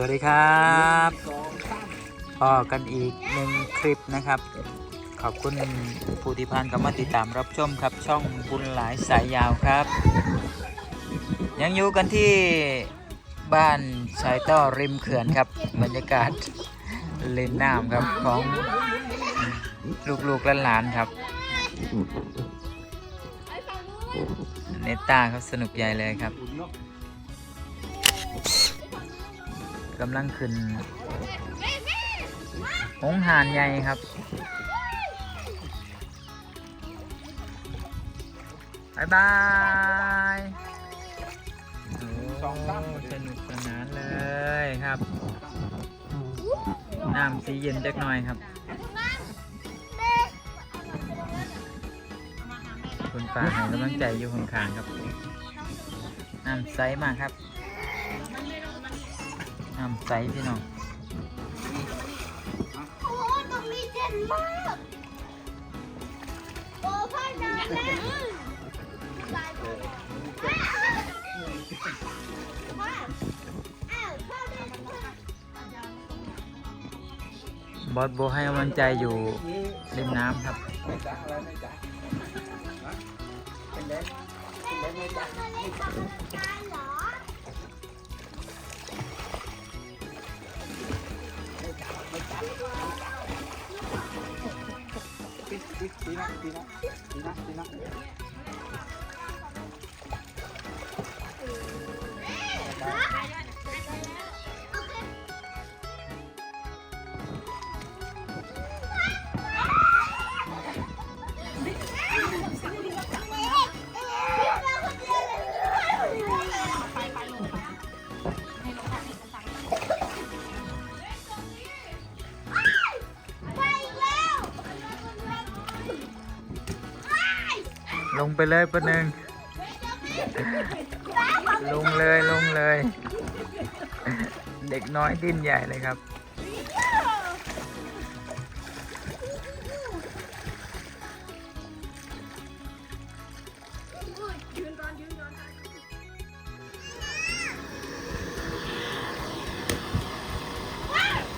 วัสดีครับพอกันอีกหนึ่งคลิปนะครับ ขอบคุณผู้ที่ผ่านเข้ามาติดตามรับชมครับ ช่องบุญหลายสายยาวครับ ยังอยู่กันที่บ้านชายต้อริมเขื่อนครับ บรรยากาศเล่นน้ำครับของลูกๆหลานๆครับเนต้าเขาสนุกใหญ่เลยครับ กำลังขึ้นหงหานใหญ่ครับบายบายโอ้สนุกสนานเลยครับ น้ำสีเย็นจักน่อยครับ คุณป้าให้กำลังใจอยู่ข้างๆครับ น้ำใสมากครับ น้ำใสพี่น้องโอ้ตรงนี้เด่นมากโอ้พ่อน้ำนะสายพ่อพ่ออ้าวพ่อเดินมาบอสโบให้กำลังใจอยู่ริมน้ำครับได้เหรอไ Tira, tira, tira, tira. ลงไปเลยปะหนึ่งลงเลยลงเลย เด็กน้อยดิ้นใหญ่เลยครับ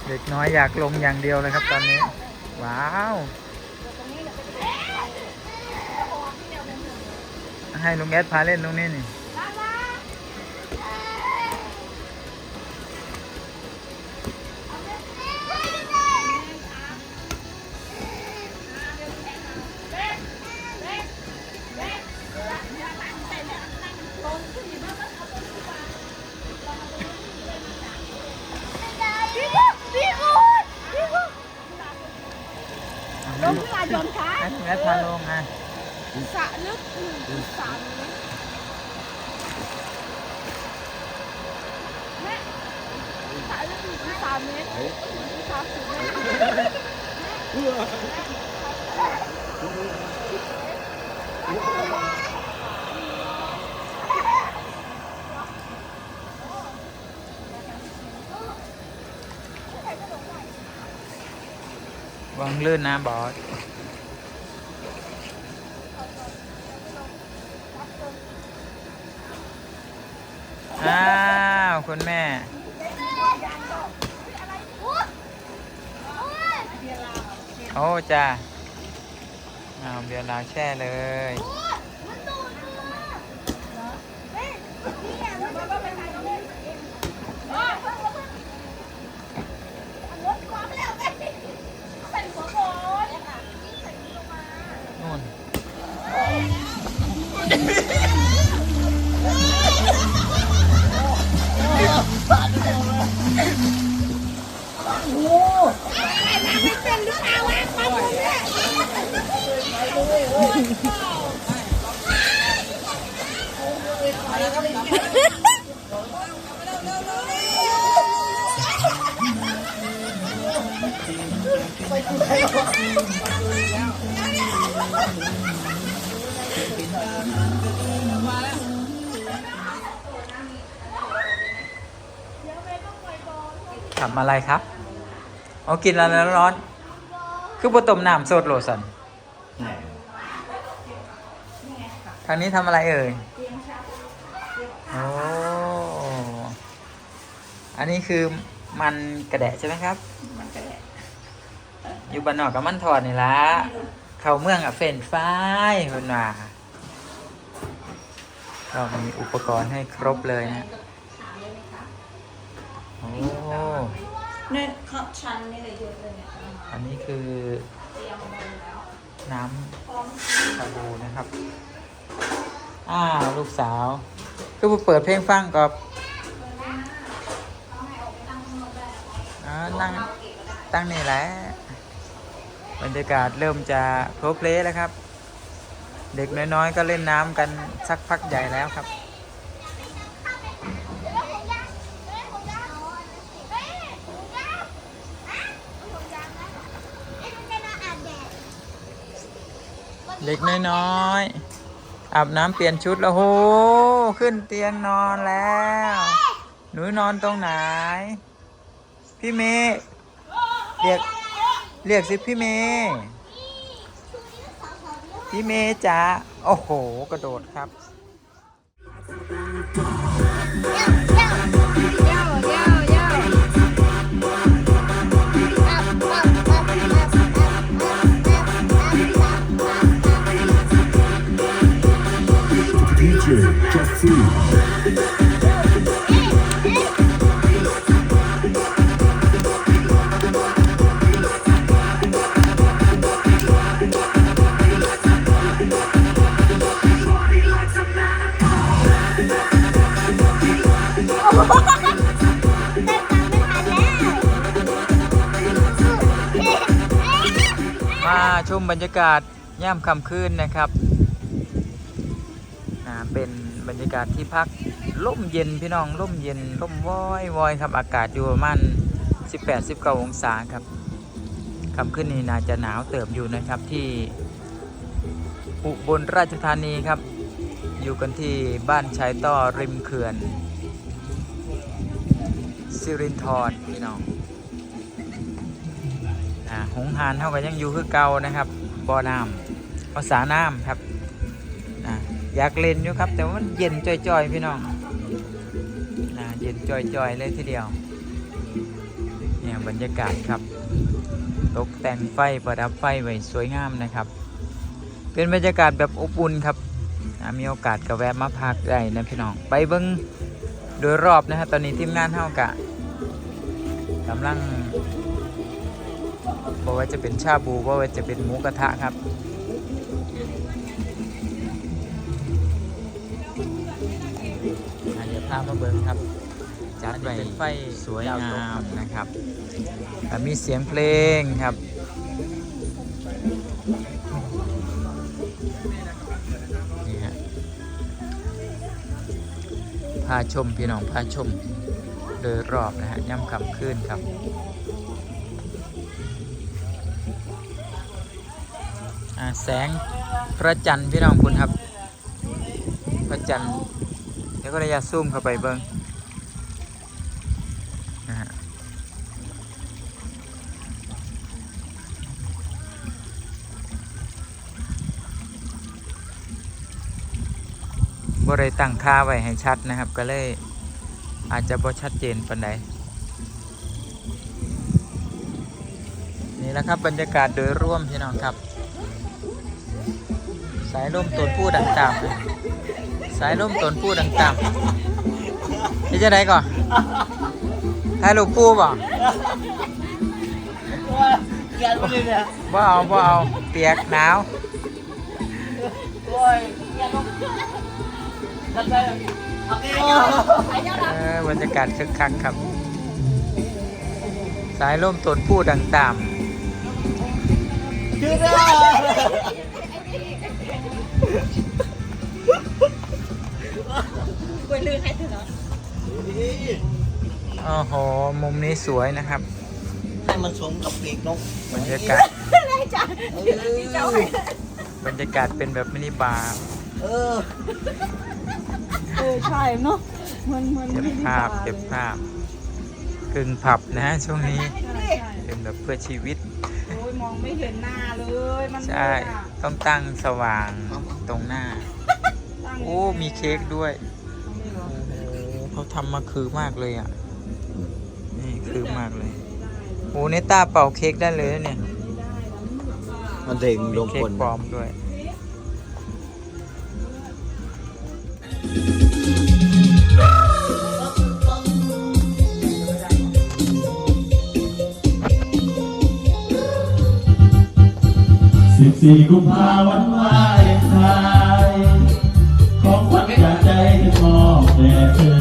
เด็กน้อยอยากลงอย่างเดียวเลยครับตอนนี้ ว้าว ให้ลุงแอดพาเล่นตรงนี้นี่พี่พูดพี่พูดพี่พูดลงมาโยนขาให้ลุงแอดพาลงอะสระลึกหนึ่งจุดสามเมตรแม่ สระลึกหนึ่งจุดสามเมตรสามสิบเมตรวางลื่นนะบอสอ้าว คุณแม่ โอ้จ้าอ้าเบียร์ลาวแช่เลย ทำอะไรครับเอากินอะไรร้อนๆคือปต้มน้ำสดโลสันทางนี้ทำอะไรเอ่ยโอ้อันนี้คือมันกระแดะใช่ไหมครับ มันก็ได้อยู่บ้านนอกกับมันถอดนี่ละเข้าเมืองอะเฟรนช์ฟรายคนว่าเรามีอุปกรณ์ให้ครบเลยนะโอ้ เนี่ยเขาชั้นนี่เลยเยอะเลยเนี่ยอันนี้คือเตรียมมาแล้วน้พร้อมำชาบูนะครับ อ้าว ลูกสาวก็เปิดเพลงฟังกับอ่านั่งตั้งนี่แหละบรรยากาศเริ่มจะโพลเพลแล้วครับ เด็กน้อยๆ ก็เล่นน้ำกันสักพักใหญ่แล้วครับ เด็กน้อยๆอาบน้ำเปลี่ยนชุดแล้วโหขึ้นเตียงนอนแล้ว หนูนอนตรงไหน พี่เมย์เรียกเรียกสิพี่เมย์พี่เมย์จ๋าโอ้โห กระโดดครับ ชมบรรยากาศย่ามค่ำคืนนะครับเป็นบรรยากาศที่พักร่มเย็นพี่น้องร่มเย็นร่มว้อยวอยครับอากาศอยู่ประมาณ18 19 องศาครับค่ำคืนนี้น่าจะหนาวเติบอยู่นะครับที่อุบลราชธานีครับ อยู่กันที่บ้านชายต้อริมเขื่อนสิรินธรพี่น้อง อ่าหงหานเท่ากับยังอยู่คือเก่านะครับบ่อน้ำภาษาน้ำครับอ่าอยากเล่นอยู่ครับ แต่ว่ามันเย็นจ่อยๆ พี่น้องอ่าเย็นจ่อยๆ เลยทีเดียวเนี่ยบรรยากาศครับ ตกแต่งไฟประดับไฟไว้สวยงามนะครับ เป็นบรรยากาศแบบอบอุ่นครับมีโอกาสก็แวะมาพักได้นะพี่น้อง ไปเบิ้งโดยรอบนะฮะตอนนี้ทีมงานเท่ากะกำลัง เพราะว่าจะเป็นชาบูเพราะว่าจะเป็นหมูกระทะครับอะเดี๋ยวพามาเบิ้งครับจัดไว้ไฟสวยงามนะครับอะมีเสียงเพลงครับนี่ฮะพาชมพี่น้องพาชมโดยรอบนะฮะย่ำคำคืนครับ แสงพระจันทร์พี่น้องคุณครับ พระจันทร์เดี๋ยวก็ระยะซูมเข้าไปเบิ้งนะฮะบ่ได้ตั้งค่าไว้ให้ชัดนะครับ ก็เลยอาจจะบ่ชัดเจนปานใดนี่แหละครับบรรยากาศโดยร่วมพี่น้องครับ สายลมตนผู้ดังต่ำสายลมตนผู้ดังต่ำนี่จะได้ก่อนถ่ายรูปผู้บ่เกียนไปเลยเนี่ยบ่เอาบ่เอาเปียกหนาวบรรยากาศคึกคักครับ สายลมตนผู้ดังต่ คือเด้อกล้วยลือให้เถอะำโอ้โหมุมนี้สวยนะครับ ให้มันสมกับปีกนกบรรยากาศได้จ้ะเอเจ้าอให้บรรยากาศเป็นแบบมินิบาร์เออเออใช่เนาะมันมันเก็บไม่ได้ภาพบาร์เก็บลยภาพกึ่งผับนะฮะช่วงนี้ใช่ใช่เป็นแบบเพื่อชีวิตโอ้ยมอง ไม่เห็นหน้าเลยมันใช่ มืดอะต้องตั้งสว่างตรงหน้า ตั้งโอ้มีเค้กด้วยโอ้โหเขาทำมาคือมากเลยอะนนี่คือมากเลยโอ้เนต้าเป่าเค้กได้เลยนะเนี่ยมันถึงลงเค้คกนปลอมด้วย สี่กุมภาวันวาเลนไทน์ของขวัญจากใจที่มอบแด่เธอ